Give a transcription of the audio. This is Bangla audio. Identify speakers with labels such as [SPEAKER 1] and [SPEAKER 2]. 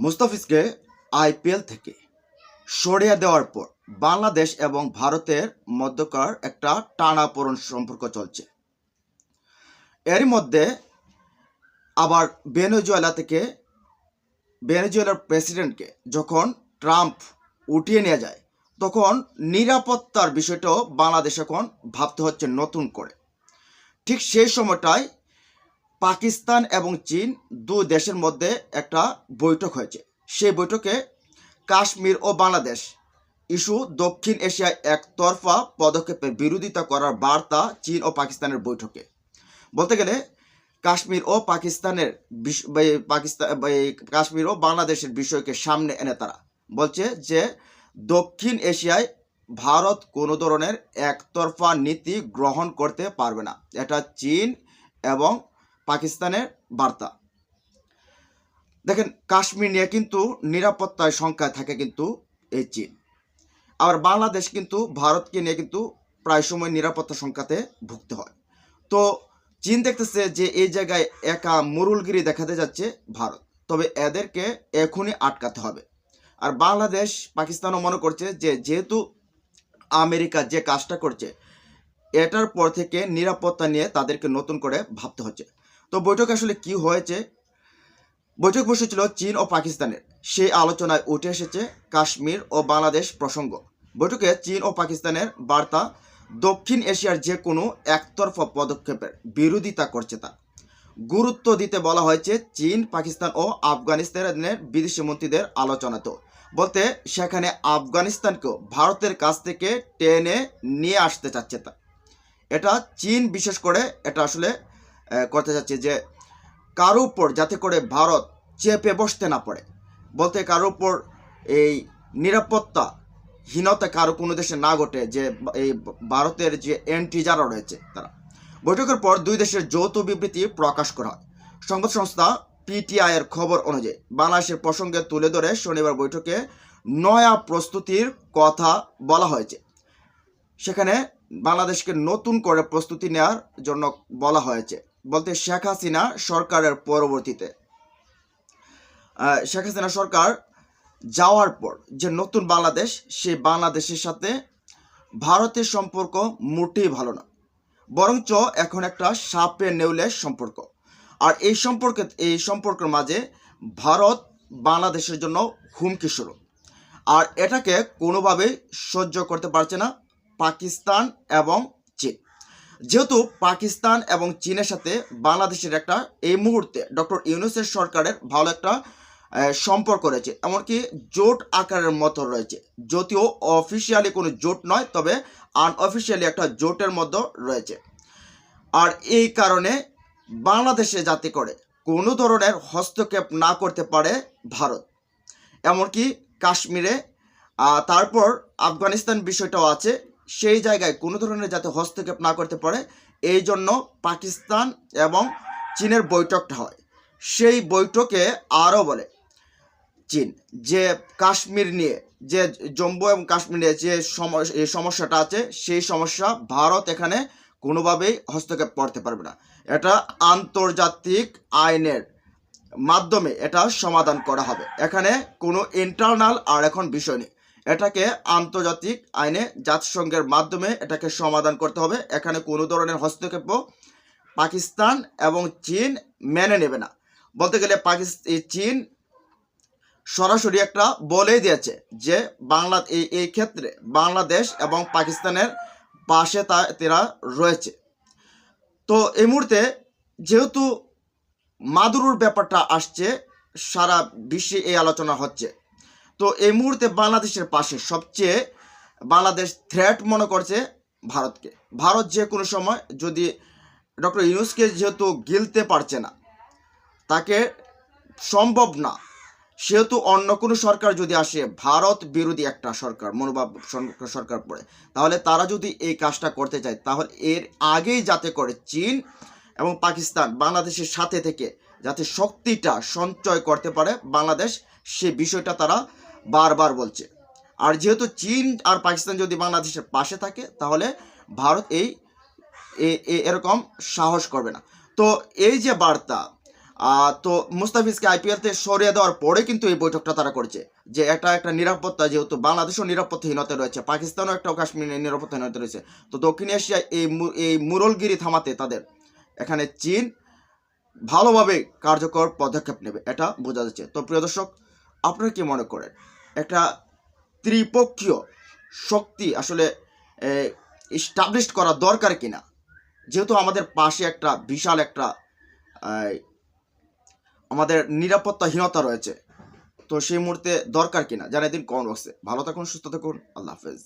[SPEAKER 1] মুস্তাফিজকে আইপিএল থেকে সরিয়ে দেওয়ার পর বাংলাদেশ এবং ভারতের মধ্যকার একটা টানাপোড়ন সম্পর্ক চলছে। এর মধ্যে আবার ভেনেজুয়েলা থেকে ভেনেজুয়েলার প্রেসিডেন্টকে যখন ট্রাম্প উঠিয়ে নিয়ে যায়, তখন নিরাপত্তার বিষয়টাও বাংলাদেশ এখন ভাবতে হচ্ছে নতুন করে। ঠিক সেই সময়টায় পাকিস্তান এবং চীন দু দেশের মধ্যে একটা বৈঠক হয়েছে। সেই বৈঠকে কাশ্মীর ও বাংলাদেশ ইস্যু দক্ষিণ এশিয়ায় একতরফা পদক্ষেপের বিরোধিতা করার বার্তা চীন ও পাকিস্তানের বৈঠকে। বলতে গেলে, কাশ্মীর ও পাকিস্তানের পাকিস্তান কাশ্মীর ও বাংলাদেশের বিষয়কে সামনে এনে তারা বলছে যে, দক্ষিণ এশিয়ায় ভারত কোনো ধরনের একতরফা নীতি গ্রহণ করতে পারবে না। এটা চীন এবং পাকিস্তানের বার্তা। দেখেন, কাশ্মীর নিয়ে কিন্তু নিরাপত্তায় সংখ্যায় থাকে কিন্তু এই চীন। আবার বাংলাদেশ কিন্তু ভারতকে নিয়ে কিন্তু প্রায় সময় নিরাপত্তা সংখ্যাতে ভুগতে হয়। তো চীন দেখতেছে যে এই জায়গায় একা মুরুলগিরি দেখাতে যাচ্ছে ভারত। তবে এদেরকে এখনই আটকাতে হবে। আর বাংলাদেশ, পাকিস্তানও মনে করছে যে যেহেতু আমেরিকা যে কাজটা করছে, এটার পর থেকে নিরাপত্তা নিয়ে তাদেরকে নতুন করে ভাবতে হচ্ছে। তো বৈঠক আসলে কি হয়েছে? বৈঠক বসেছিল চীন ও পাকিস্তানের। সেই আলোচনায় উঠে এসেছে কাশ্মীর ও বাংলাদেশ প্রসঙ্গ। বৈঠকে চীন ও পাকিস্তানের বার্তা, দক্ষিণ এশিয়ার যে কোনো একতরফা পদক্ষেপের বিরোধিতা করছে তা। গুরুত্ব দিতে বলা হয়েছে চীন, পাকিস্তান ও আফগানিস্তানের বিদেশি মন্ত্রীদের আলোচনাতেও বলতে সেখানে আফগানিস্তানকেও ভারতের কাছ থেকে টেনে নিয়ে আসতে চাচ্ছে তা। এটা চীন বিশেষ করে, এটা আসলে করতে চাচ্ছে যে কারও উপর যাতে করে ভারত চেপে বসতে না পারে। বলতে কারও উপর এই নিরাপত্তা হীনতা কারও কোনো দেশে না ঘটে, যে এই ভারতের যে এন্ট্রি যারা রয়েছে তারা। বৈঠকের পর দুই দেশের যৌথ বিবৃতি প্রকাশ করা হয়। সংবাদ সংস্থা পিটিআই এর খবর অনুযায়ী বাংলাদেশের প্রসঙ্গে তুলে ধরে শনিবার বৈঠকে নয়া প্রস্তুতির কথা বলা হয়েছে। সেখানে বাংলাদেশকে নতুন করে প্রস্তুতি নেওয়ার জন্য বলা হয়েছে। বলতে শেখ হাসিনা সরকারের পরবর্তীতে। শেখ হাসিনা সরকার যাওয়ার পর যে নতুন বাংলাদেশ, সেই বাংলাদেশের সাথে ভারতের সম্পর্ক মোটেই ভালো না। বরঞ্চ এখন একটা সাপে নেউলের সম্পর্ক। আর এই সম্পর্কে, এই সম্পর্কের মাঝে ভারত বাংলাদেশের জন্য হুমকি শুরু আর এটাকে কোনোভাবেই সহ্য করতে পারছে না পাকিস্তান এবং চীন। যেহেতু পাকিস্তান এবং চীনের সাথে বাংলাদেশের একটা এই মুহূর্তে ডক্টর ইউনুসের সরকারের ভালো একটা সম্পর্ক রয়েছে। এমনকি জোট আকারের মতো রয়েছে। যদিও অফিসিয়ালি কোনো জোট নয়, তবে আনঅফিসিয়ালি একটা জোটের মধ্যে রয়েছে। আর এই কারণে বাংলাদেশে যাতে করে কোনো ধরনের হস্তক্ষেপ না করতে পারে ভারত। এমনকি কাশ্মীরে তারপর আফগানিস্তান বিষয়টাও আছে। সেই জায়গায় কোনো ধরনের যাতে হস্তক্ষেপ না করতে পারে, এই জন্য পাকিস্তান এবং চীনের বৈঠকটা হয়। সেই বৈঠকে আরও বলে, চীন, যে কাশ্মীর নিয়ে, যে জম্মু এবং কাশ্মীর নিয়ে যে সমস্যাটা আছে, সেই সমস্যা ভারত এখানে কোনোভাবেই হস্তক্ষেপ করতে পারবে না। এটা আন্তর্জাতিক আইনের মাধ্যমে এটা সমাধান করা হবে। এখানে কোনো ইন্টারনাল আর এখন বিষয় নেই। এটাকে আন্তর্জাতিক আইনে জাতিসংঘের মাধ্যমে এটাকে সমাধান করতে হবে। এখানে কোনো ধরনের হস্তক্ষেপ পাকিস্তান এবং চীন মেনে নেবে না। বলতে গেলে পাকিস্তান চীন সরাসরি একটা বলেই দিয়েছে যে বাংলা, এই এই ক্ষেত্রে বাংলাদেশ এবং পাকিস্তানের পাশে তা, তারা রয়েছে। তো এই মুহূর্তে যেহেতু মাদুরুর ব্যাপারটা আসছে, সারা বিশ্বে এই আলোচনা হচ্ছে। তো এই মুহূর্তে বাংলাদেশের পাশে সবচেয়ে বাংলাদেশ থ্রেট মনে করছে ভারতকে। ভারত যে কোনো সময় যদি ডক্টর ইউনুসকে যেহেতু গিলতে পারছে না, তাকে সম্ভব না, সেহেতু অন্য কোনো সরকার যদি আসে, ভারত বিরোধী একটা সরকার, মনোভাব সরকার পড়ে, তাহলে তারা যদি এই কাজটা করতে চায়, তাহলে এর আগেই যাতে করে চীন এবং পাকিস্তান বাংলাদেশের সাথে থেকে যাতে শক্তিটা সঞ্চয় করতে পারে বাংলাদেশ, সে বিষয়টা তারা বারবার বলছে। আর যেহেতু চীন আর পাকিস্তান যদি বাংলাদেশের পাশে থাকে, তাহলে ভারত এই এরকম সাহস করবে না। তো এই যে বার্তা তো মুস্তাফিজকে আইপিএল থেকে সরিয়ে দেওয়ার পরে কিন্তু এই বৈঠকটা তারা করছে। যে এটা একটা নিরাপত্তা, যেহেতু বাংলাদেশও নিরাপত্তাহীনতা রয়েছে, পাকিস্তানও একটা কাশ্মীরের নিরাপত্তাহীনতা রয়েছে। তো দক্ষিণ এশিয়ায় এই এই মুরলগিরি থামাতে তাদের, এখানে চীন ভালোভাবে কার্যকর পদক্ষেপ নেবে, এটা বোঝা যাচ্ছে। তো প্রিয় দর্শক আপনারা কি মনে করেন? একটা ত্রিপক্ষীয় শক্তি আসলে ইস্টাবলিশ করা দরকার কিনা? যেহেতু আমাদের পাশে একটা বিশাল একটা আমাদের নিরাপত্তাহীনতা রয়েছে, তো সেই মুহূর্তে দরকার কিনা? জানাই দিন কমেন্ট বক্সে। ভালো থাকুন, সুস্থ থাকুন, আল্লাহ হাফেজ।